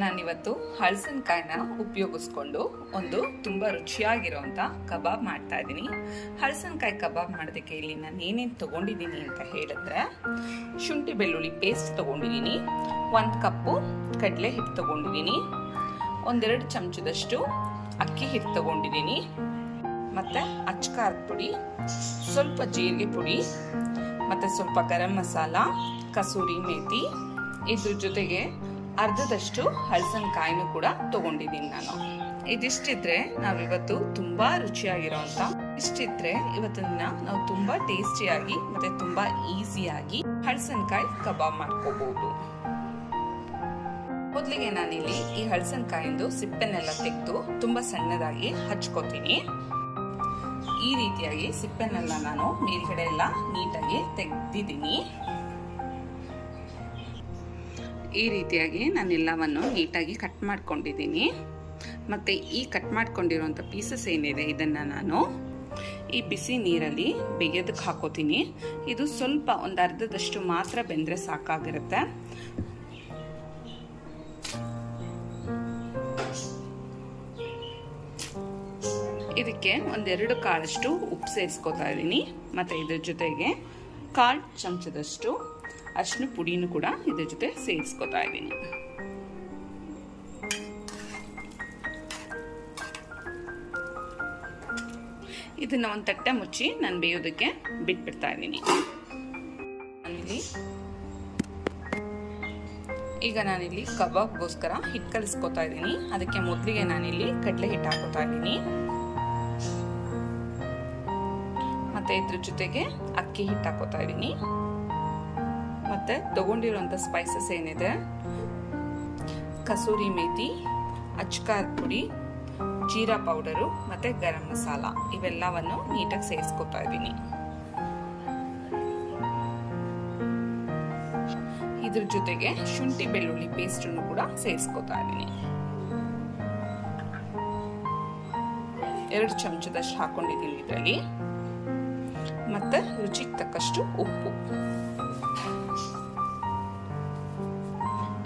ನಾನಿವತ್ತು ಹಳಸಿನಕಾಯಿನ ಉಪಯೋಗಿಸ್ಕೊಂಡು ಒಂದು ತುಂಬ ರುಚಿಯಾಗಿರೋಂಥ ಕಬಾಬ್ ಮಾಡ್ತಾ ಇದ್ದೀನಿ. ಹಳಸಿನಕಾಯಿ ಕಬಾಬ್ ಮಾಡೋದಕ್ಕೆ ಇಲ್ಲಿ ನಾನು ಏನೇನು ತೊಗೊಂಡಿದ್ದೀನಿ ಅಂತ ಹೇಳಿದ್ರೆ, ಶುಂಠಿ ಬೆಳ್ಳುಳ್ಳಿ ಪೇಸ್ಟ್ ತೊಗೊಂಡಿದ್ದೀನಿ, ಒಂದು ಕಪ್ಪು ಕಡಲೆ ಹಿಟ್ಟು ತೊಗೊಂಡಿದ್ದೀನಿ, ಒಂದೆರಡು ಚಮಚದಷ್ಟು ಅಕ್ಕಿ ಹಿಟ್ಟು ತೊಗೊಂಡಿದ್ದೀನಿ ಮತ್ತು ಅಚ್ಕಾರದ ಪುಡಿ, ಸ್ವಲ್ಪ ಜೀರಿಗೆ ಪುಡಿ, ಮತ್ತು ಸ್ವಲ್ಪ ಗರಂ ಮಸಾಲ, ಕಸೂರಿ ಮೇಥಿ ಇದ್ರ ಜೊತೆಗೆ ಅರ್ಧದಷ್ಟು ಹಲಸಿನಕಾಯಿನೂ ಕೂಡ ತಗೊಂಡಿದ್ದೀನಿ ನಾನು. ಇದಿಷ್ಟಿದ್ರೆ ನಾವಿವತ್ತು ತುಂಬಾ ರುಚಿಯಾಗಿರೋಂಥ, ಇಷ್ಟಿದ್ರೆ ಇವತ್ತಿನ ನಾವು ತುಂಬಾ ಟೇಸ್ಟಿಯಾಗಿ ಮತ್ತೆ ತುಂಬಾ ಈಸಿಯಾಗಿ ಹಳಸನ್ಕಾಯಿ ಕಬಾಬ್ ಮಾಡ್ಕೋಬಹುದು ಮೊದಲಿಗೆ ನಾನಿಲ್ಲಿ ಈ ಹಳಸನ್ಕಾಯಿಂದು ಸಿಪ್ಪೆನೆಲ್ಲ ತೆಗೆದು ತುಂಬಾ ಸಣ್ಣದಾಗಿ ಹಚ್ಕೋತೀನಿ. ಈ ರೀತಿಯಾಗಿ ಸಿಪ್ಪೆನೆಲ್ಲ ನಾನು ಮೇಲ್ಗಡೆ ಎಲ್ಲ ನೀಟಾಗಿ ತೆಗ್ದಿದ್ದೀನಿ. ಈ ರೀತಿಯಾಗಿ ನಾನು ಎಲ್ಲವನ್ನು ನೀಟಾಗಿ ಕಟ್ ಮಾಡ್ಕೊಂಡಿದ್ದೀನಿ. ಮತ್ತು ಈ ಕಟ್ ಮಾಡ್ಕೊಂಡಿರೋಂಥ ಪೀಸಸ್ ಏನಿದೆ, ಇದನ್ನು ನಾನು ಈ ಬಿಸಿ ನೀರಲ್ಲಿ ಬೇಯೋದಕ್ಕೆ ಹಾಕೋತೀನಿ. ಇದು ಸ್ವಲ್ಪ ಒಂದು ಅರ್ಧದಷ್ಟು ಮಾತ್ರ ಬೆಂದರೆ ಸಾಕಾಗಿರುತ್ತೆ. ಇದಕ್ಕೆ ಒಂದೆರಡು ಕಾಳಷ್ಟು ಉಪ್ಪು ಸೇರಿಸ್ಕೊತಾ ಇದ್ದೀನಿ. ಮತ್ತು ಇದ್ರ ಜೊತೆಗೆ ಕಾಳು ಚಮಚದಷ್ಟು ಅರಿಶಿನ ಪುಡಿನೂ ಕೂಡ ಇದ್ರ ಜೊತೆ ಸೇರಿಸ್ಕೊತಾ ಇದ್ದೀನಿ. ಇದನ್ನ ಒಂದು ತಟ್ಟೆ ಮುಚ್ಚಿ ನಾನು ಬೇಯೋದಕ್ಕೆ ಬಿಟ್ಬಿಡ್ತಾ ಇದ್ದೀನಿ. ಈಗ ನಾನಿಲ್ಲಿ ಕಬಾಬ್ಗೋಸ್ಕರ ಹಿಟ್ಟು ಕಲಿಸ್ಕೊತಾ ಇದ್ದೀನಿ. ಅದಕ್ಕೆ ಮೊದಲಿಗೆ ನಾನಿಲ್ಲಿ ಕಡಲೆ ಹಿಟ್ಟು ಹಾಕೋತಾ ಇದ್ದೀನಿ. ಮತ್ತೆ ಇದ್ರ ಜೊತೆಗೆ ಅಕ್ಕಿ ಹಿಟ್ಟು ಹಾಕೋತಾ ಇದ್ದೀನಿ. ಮತ್ತೆ ತಗೊಂಡಿರುವಂತ ಸ್ಪೈಸಸ್ ಏನಿದೆ? ಕಸೂರಿ ಮೇಥಿ ಅಚ್ಕಾರ್ ಪುಡಿ, ಜೀರಾ ಪೌಡರು ಮತ್ತೆ ಗರಂ ಮಸಾಲ ಇವೆಲ್ಲವನ್ನು ನೀಟಾಗಿ ಸೇರಿಸ್ಕೊತಾ ಇದ್ದೀನಿ. ಇದ್ರ ಜೊತೆಗೆ ಶುಂಠಿ ಬೆಳ್ಳುಳ್ಳಿ ಪೇಸ್ಟ್ ಅನ್ನು ಕೂಡ ಸೇರಿಸ್ಕೊತಾ ಇದ್ದೀನಿ. ಎರಡು ಚಮಚದಷ್ಟು ಹಾಕೊಂಡಿದ್ದೀನಿ ಇದರಲ್ಲಿ. ಮತ್ತೆ ರುಚಿಗೆ ತಕ್ಕಷ್ಟು ಉಪ್ಪು.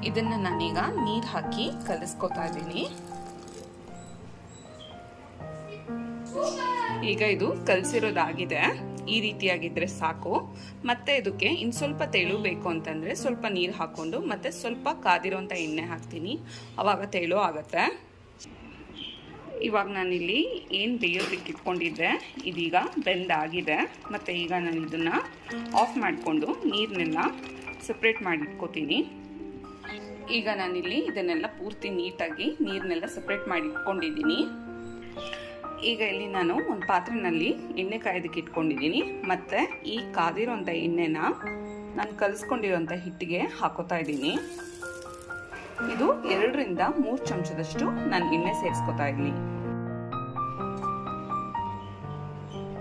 ಇದನ್ನು ನಾನೀಗ ನೀರು ಹಾಕಿ ಕಲಿಸ್ಕೊತಾ ಇದ್ದೀನಿ. ಈಗ ಇದು ಕಲಸಿರೋದಾಗಿದೆ. ಈ ರೀತಿಯಾಗಿದ್ದರೆ ಸಾಕು. ಮತ್ತೆ ಇದಕ್ಕೆ ಇನ್ನು ಸ್ವಲ್ಪ ತೆಳು ಬೇಕು ಅಂತಂದರೆ ಸ್ವಲ್ಪ ನೀರು ಹಾಕ್ಕೊಂಡು ಮತ್ತೆ ಸ್ವಲ್ಪ ಕಾದಿರೋಂಥ ಎಣ್ಣೆ ಹಾಕ್ತೀನಿ. ಅವಾಗ ತೆಳು ಆಗತ್ತೆ. ಇವಾಗ ನಾನಿಲ್ಲಿ ಏನು ಬೇಯೋದಕ್ಕೆ ಇಟ್ಕೊಂಡಿದ್ದೆ, ಇದೀಗ ಬೆಂದಾಗಿದೆ ಮತ್ತು ಈಗ ನಾನು ಇದನ್ನು ಆಫ್ ಮಾಡಿಕೊಂಡು ನೀರನ್ನೆಲ್ಲ ಸಪ್ರೇಟ್ ಮಾಡಿ ಇಟ್ಕೋತೀನಿ ಈಗ ನಾನಿಲ್ಲಿ ಇದನ್ನೆಲ್ಲ ಪೂರ್ತಿ ನೀಟಾಗಿ ನೀರನ್ನೆಲ್ಲ ಸಪ್ರೇಟ್ ಮಾಡಿ ಇಟ್ಕೊಂಡಿದ್ದೀನಿ ಈಗ ಇಲ್ಲಿ ನಾನು ಒಂದು ಪಾತ್ರೆನಲ್ಲಿ ಎಣ್ಣೆ ಕಾಯೋದಕ್ಕೆ ಇಟ್ಕೊಂಡಿದ್ದೀನಿ. ಮತ್ತು ಈ ಕಾದಿರೋಂಥ ಎಣ್ಣೆನ ನಾನು ಕಲಿಸ್ಕೊಂಡಿರೋಂಥ ಹಿಟ್ಟಿಗೆ ಹಾಕೋತಾ ಇದ್ದೀನಿ. ಇದು ಎರಡರಿಂದ ಮೂರು ಚಮಚದಷ್ಟು ನಾನು ಎಣ್ಣೆ ಸೇರಿಸ್ಕೊತಾ ಇದ್ದೀನಿ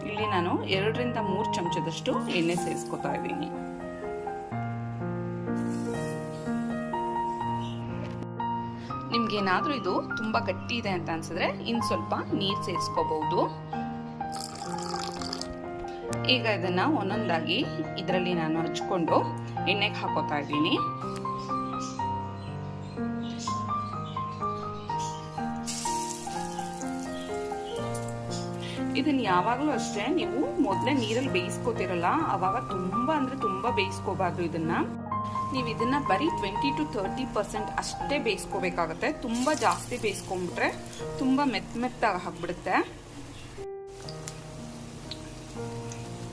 ಇಲ್ಲಿ ನಾನು ಎರಡರಿಂದ ಮೂರು ಚಮಚದಷ್ಟು ಎಣ್ಣೆ ಸೇರಿಸ್ಕೊತಾ ಇದ್ದೀನಿ. ನಿಮ್ಗೇನಾದರೂ ಇದು ತುಂಬಾ ಗಟ್ಟಿ ಇದೆ ಅಂತ ಅನ್ಸಿದ್ರೆ ಇನ್ನು ಸ್ವಲ್ಪ ನೀರು ಸೇರಿಸ್ಕೋಬಹುದು. ಈಗ ಇದನ್ನ ಒಂದೊಂದಾಗಿ ಇದರಲ್ಲಿ ನಾನು ಹಚ್ಕೊಂಡು ಎಣ್ಣೆಗೆ ಹಾಕೋತಾ ಇದ್ದೀನಿ. ಇದನ್ನ ಯಾವಾಗಲೂ ಅಷ್ಟೇ, ನೀವು ಮೊದಲೇ ನೀರಲ್ಲಿ ಬೇಯಿಸ್ಕೋತಿರಲ್ಲ, ಅವಾಗ ತುಂಬಾ ಅಂದ್ರೆ ತುಂಬಾ ಬೇಯಿಸ್ಕೋಬಾರ್ದು ಇದನ್ನ. ನೀವು ಇದನ್ನ ಬರೀ ಟ್ವೆಂಟಿ ಟು ತರ್ಟಿ ಪರ್ಸೆಂಟ್ ಅಷ್ಟೇ ಬೇಯಿಸ್ಕೋಬೇಕಾಗತ್ತೆ. ತುಂಬಾ ಜಾಸ್ತಿ ಬೇಯಿಸ್ಕೊಂಡ್ಬಿಟ್ರೆ ತುಂಬಾ ಮೆತ್ತ ಮೆತ್ತಾಗಿ ಹಾಕ್ಬಿಡುತ್ತೆ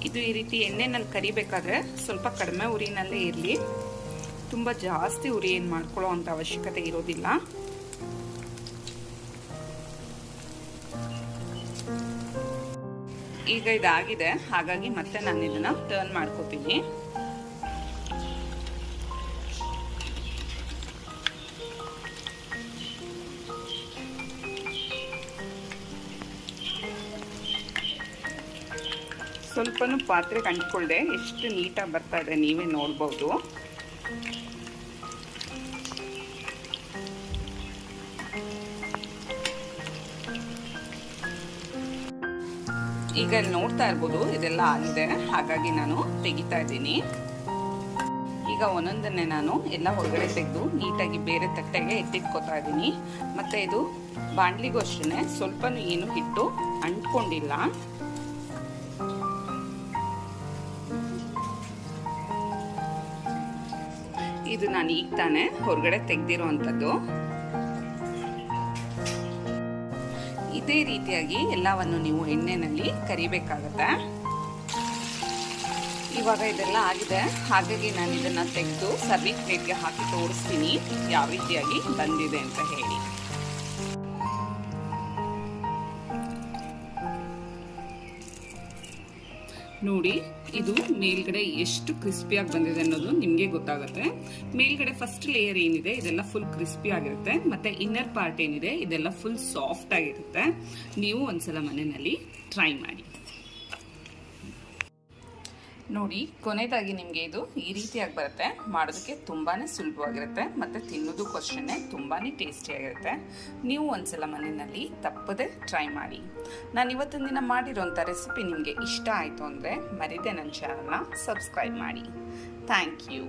ಇದು ಈ ರೀತಿ ಎಣ್ಣೆನಲ್ಲಿ ಕರಿಬೇಕಾದ್ರೆ ಸ್ವಲ್ಪ ಕಡಿಮೆ ಉರಿನಲ್ಲೇ ಇರಲಿ. ತುಂಬ ಜಾಸ್ತಿ ಉರಿ ಏನು ಮಾಡ್ಕೊಳ್ಳೋ ಅಂತ ಅವಶ್ಯಕತೆ ಇರೋದಿಲ್ಲ. ಈಗ ಇದಾಗಿದೆ. ಹಾಗಾಗಿ ಮತ್ತೆ ನಾನು ಇದನ್ನ ಟರ್ನ್ ಮಾಡ್ಕೋತೀನಿ. ಸ್ವಲ್ಪನೂ ಪಾತ್ರೆ ಕಂಡ್ಕೊಳ್ಳದೆ ಎಷ್ಟು ನೀಟಾಗಿ ಬರ್ತಾ ಇದೆ ನೀವೇ ನೋಡ್ಬೋದು. ಈಗ ಇಲ್ಲಿ ನೋಡ್ತಾ ಇರ್ಬೋದು, ಇದೆಲ್ಲ ಆಗಿದೆ. ಹಾಗಾಗಿ ನಾನು ತೆಗಿತಾ ಇದ್ದೀನಿ. ಈಗ ಒಂದೊಂದನ್ನೇ ನಾನು ಎಲ್ಲ ಹೊರಗಡೆ ತೆಗೆದು ನೀಟಾಗಿ ಬೇರೆ ತಟ್ಟೆಗೆ ಎತ್ತಿಟ್ಕೋತಾ ಇದ್ದೀನಿ. ಮತ್ತು ಇದು ಬಾಣಲಿಗೂ ಅಷ್ಟೇ ಸ್ವಲ್ಪ ಏನು ಹಿಟ್ಟು ಅಂಟ್ಕೊಂಡಿಲ್ಲ. ಇದು ನಾನು ಈಗ ತಾನೇ ಹೊರಗಡೆ ತೆಗೆದಿರುವಂಥದ್ದು ಇದೇ ರೀತಿಯಾಗಿ ಎಲ್ಲವನ್ನು ನೀವು ಎಣ್ಣೆನಲ್ಲಿ ಕರಿಬೇಕಾಗತ್ತೆ. ಇವಾಗ ಇದೆಲ್ಲ ಆಗಿದೆ. ಹಾಗಾಗಿ ನಾನು ಇದನ್ನ ತೆಗೆದು ಸರ್ವಿಂಗ್ ಪ್ಲೇಟ್ಗೆ ಹಾಕಿ ತೋರಿಸ್ತೀನಿ. ಯಾವ ರೀತಿಯಾಗಿ ಬಂದಿದೆ ಅಂತ ಹೇಳಿ. ನೋಡಿ, ಇದು ಮೇಲ್ಗಡೆ ಎಷ್ಟು ಕ್ರಿಸ್ಪಿಯಾಗಿ ಬಂದಿದೆ ಅನ್ನೋದು ನಿಮಗೆ ಗೊತ್ತಾಗುತ್ತೆ. ಮೇಲ್ಗಡೆ ಫಸ್ಟ್ ಲೇಯರ್ ಏನಿದೆ, ಇದೆಲ್ಲ ಫುಲ್ ಕ್ರಿಸ್ಪಿ ಆಗಿರುತ್ತೆ. ಮತ್ತೆ ಇನ್ನರ್ ಪಾರ್ಟ್ ಏನಿದೆ, ಇದೆಲ್ಲ ಫುಲ್ ಸಾಫ್ಟ್ ಆಗಿರುತ್ತೆ. ನೀವು ಒಂದ್ಸಲ ಮನೆಯಲ್ಲಿ ಟ್ರೈ ಮಾಡಿ. ನೋಡಿ, ಕೊನೆಯದಾಗಿ ನಿಮಗೆ ಇದು ಈ ರೀತಿಯಾಗಿ ಬರುತ್ತೆ. ಮಾಡೋದಕ್ಕೆ ತುಂಬಾ ಸುಲಭವಾಗಿರುತ್ತೆ ಮತ್ತು ತಿನ್ನೋದಕ್ಕೂ ಅಷ್ಟೇ ತುಂಬಾ ಟೇಸ್ಟಿಯಾಗಿರುತ್ತೆ. ನೀವು ಒಂದ್ಸಲ ಮನೆಯಲ್ಲಿ ತಪ್ಪದೆ ಟ್ರೈ ಮಾಡಿ. ನಾನು ಇವತ್ತಿನ ದಿನ ಮಾಡಿರೋಂಥ ರೆಸಿಪಿ ನಿಮಗೆ ಇಷ್ಟ ಆಯಿತು ಅಂದರೆ ಮರಿದೆ ನನ್ನ ಚಾನಲ್ನ ಸಬ್ಸ್ಕ್ರೈಬ್ ಮಾಡಿ. Thank you